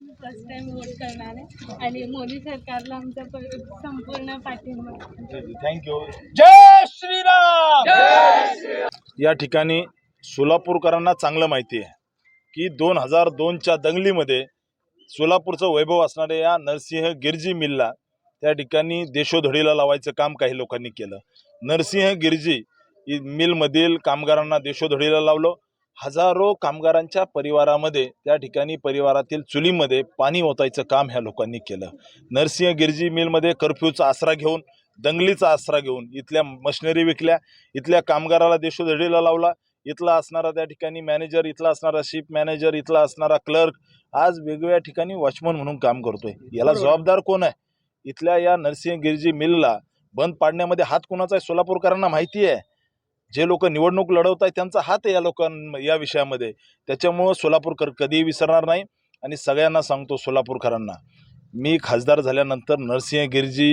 First time vote करणार आहे. आणि मोदी सरकारला आमचा प- संपूर्ण पाठिंबा. थँक्यू जय श्रीराम! या ठिकाणी सोलापूरकरांना चांगलं माहिती आहे की दोन हजार दोनच्या दंगलीमध्ये सोलापूरचं वैभव असणाऱ्या या नरसिंह गिरजी मिलला त्या ठिकाणी देशोधडीला लावायचं काम काही लोकांनी केलं. नरसिंह गिरजी मिलमधील कामगारांना देशोधडीला लावलं हजारो कामगारांच्या परिवारामध्ये त्या ठिकाणी परिवारातील चुलीमध्ये पाणी ओतायचं काम ह्या लोकांनी केलं. नरसिंह गिरजी मिलमध्ये कर्फ्यूचा आसरा घेऊन दंगलीचा आसरा घेऊन इथल्या मशिनरी विकल्या इथल्या कामगाराला देशोधडीला लावला. इथला असणारा त्या ठिकाणी मॅनेजर इथला असणारा शिप मॅनेजर इथला असणारा क्लर्क आज वेगवेगळ्या ठिकाणी वॉचमन म्हणून काम करतोय. याला जबाबदार कोण आहे? इथल्या या नरसिंह गिरजी मिलला बंद पाडण्यामध्ये हात कोणाचा आहे? सोलापूरकरांना माहिती आहे. जे लोक निवडणूक लढवत आहेत त्यांचा हात या लोकां या विषयामध्ये. त्याच्यामुळं सोलापूरकर कधीही विसरणार नाही आणि सगळ्यांना सांगतो सोलापूरकरांना मी खासदार झाल्यानंतर नरसिंह गिरजी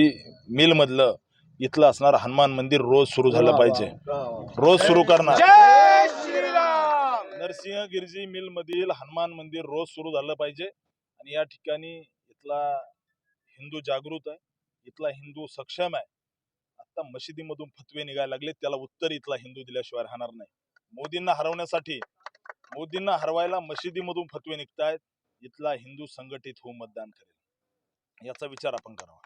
मिलमधलं इथलं असणारं हनुमान मंदिर रोज सुरू झालं पाहिजे. रोज सुरू करणार. नरसिंह गिरजी मिल मधील हनुमान मंदिर रोज सुरू झालं पाहिजे आणि या ठिकाणी इथला हिंदू जागृत आहे इथला हिंदू सक्षम आहे. आता मशिदीमधून फतवे निघायला लागले त्याला उत्तर इथला हिंदू दिल्याशिवाय राहणार नाही. मोदींना हरवण्यासाठी मोदींना हरवायला मशिदीमधून फतवे निघतायत इथला हिंदू संघटित होऊन मतदान करेल. याचा विचार आपण करावा.